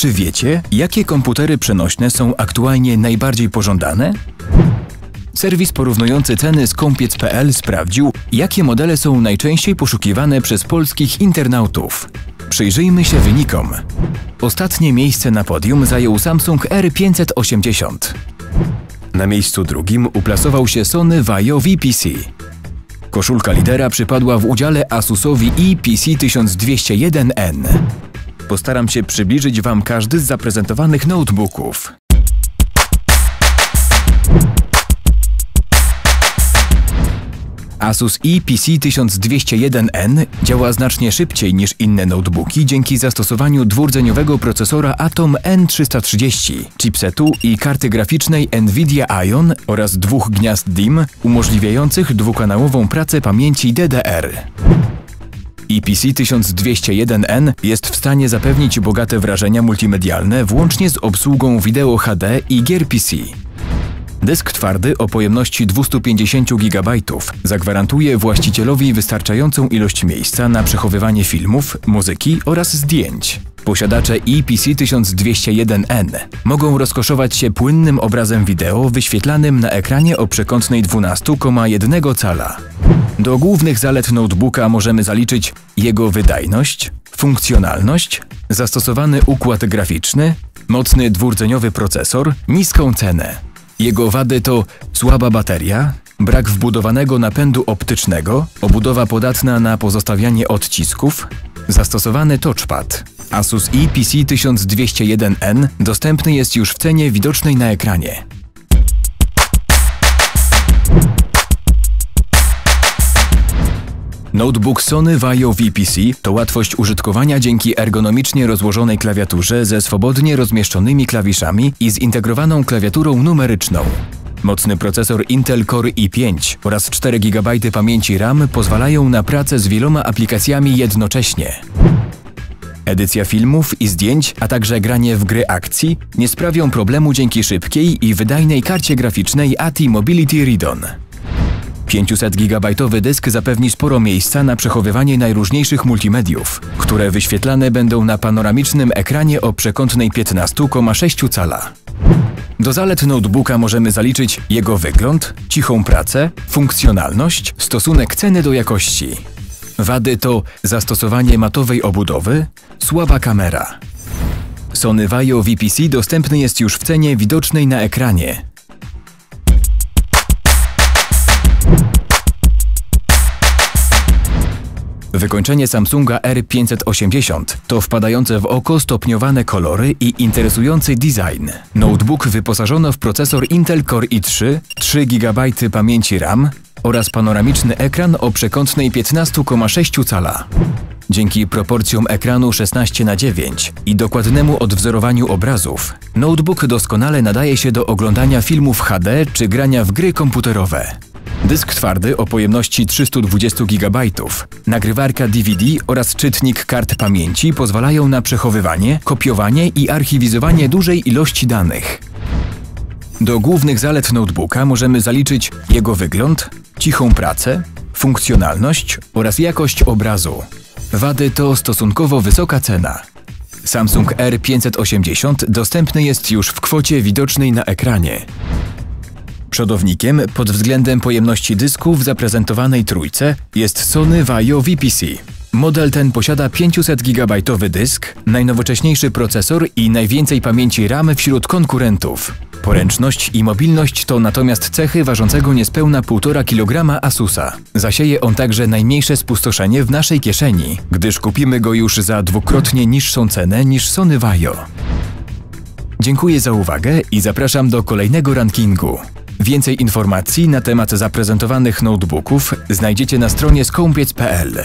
Czy wiecie, jakie komputery przenośne są aktualnie najbardziej pożądane? Serwis porównujący ceny z kąpiec.pl sprawdził, jakie modele są najczęściej poszukiwane przez polskich internautów. Przyjrzyjmy się wynikom. Ostatnie miejsce na podium zajął Samsung R580. Na miejscu drugim uplasował się Sony Vaio VPC. Koszulka lidera przypadła w udziale Asusowi EPC 1201N. Postaram się przybliżyć Wam każdy z zaprezentowanych notebooków. Asus EPC 1201N działa znacznie szybciej niż inne notebooki dzięki zastosowaniu dwurdzeniowego procesora Atom N330, chipsetu i karty graficznej Nvidia Ion oraz dwóch gniazd DIMM umożliwiających dwukanałową pracę pamięci DDR. EPC 1201N jest w stanie zapewnić bogate wrażenia multimedialne włącznie z obsługą wideo HD i gier PC. Dysk twardy o pojemności 250 GB zagwarantuje właścicielowi wystarczającą ilość miejsca na przechowywanie filmów, muzyki oraz zdjęć. Posiadacze EPC 1201N mogą rozkoszować się płynnym obrazem wideo wyświetlanym na ekranie o przekątnej 12,1 cala. Do głównych zalet notebooka możemy zaliczyć jego wydajność, funkcjonalność, zastosowany układ graficzny, mocny dwurdzeniowy procesor, niską cenę. Jego wady to słaba bateria, brak wbudowanego napędu optycznego, obudowa podatna na pozostawianie odcisków, zastosowany touchpad. Asus EPC 1201N dostępny jest już w cenie widocznej na ekranie. Notebook Sony Vaio VPC to łatwość użytkowania dzięki ergonomicznie rozłożonej klawiaturze ze swobodnie rozmieszczonymi klawiszami i zintegrowaną klawiaturą numeryczną. Mocny procesor Intel Core i5 oraz 4 GB pamięci RAM pozwalają na pracę z wieloma aplikacjami jednocześnie. Edycja filmów i zdjęć, a także granie w gry akcji nie sprawią problemu dzięki szybkiej i wydajnej karcie graficznej ATI Mobility Radeon. 500-gigabajtowy dysk zapewni sporo miejsca na przechowywanie najróżniejszych multimediów, które wyświetlane będą na panoramicznym ekranie o przekątnej 15,6 cala. Do zalet notebooka możemy zaliczyć jego wygląd, cichą pracę, funkcjonalność, stosunek ceny do jakości. Wady to zastosowanie matowej obudowy, słaba kamera. Sony Vaio VPC dostępny jest już w cenie widocznej na ekranie Wykończenie Samsunga R580 to wpadające w oko stopniowane kolory i interesujący design. Notebook wyposażono w procesor Intel Core i3, 3 GB pamięci RAM oraz panoramiczny ekran o przekątnej 15,6 cala. Dzięki proporcjom ekranu 16 na 9 i dokładnemu odwzorowaniu obrazów, notebook doskonale nadaje się do oglądania filmów HD czy grania w gry komputerowe. Dysk twardy o pojemności 320 GB, nagrywarka DVD oraz czytnik kart pamięci pozwalają na przechowywanie, kopiowanie i archiwizowanie dużej ilości danych. Do głównych zalet notebooka możemy zaliczyć jego wygląd, cichą pracę, funkcjonalność oraz jakość obrazu. Wady to stosunkowo wysoka cena. Samsung R580 dostępny jest już w kwocie widocznej na ekranie. Przodownikiem pod względem pojemności dysku w zaprezentowanej trójce jest Sony Vaio VPC. Model ten posiada 500 GB dysk, najnowocześniejszy procesor i najwięcej pamięci RAM wśród konkurentów. Poręczność i mobilność to natomiast cechy ważącego niespełna 1,5 kg Asusa. Zasieje on także najmniejsze spustoszenie w naszej kieszeni, gdyż kupimy go już za dwukrotnie niższą cenę niż Sony Vaio. Dziękuję za uwagę i zapraszam do kolejnego rankingu. Więcej informacji na temat zaprezentowanych notebooków znajdziecie na stronie skąpiec.pl.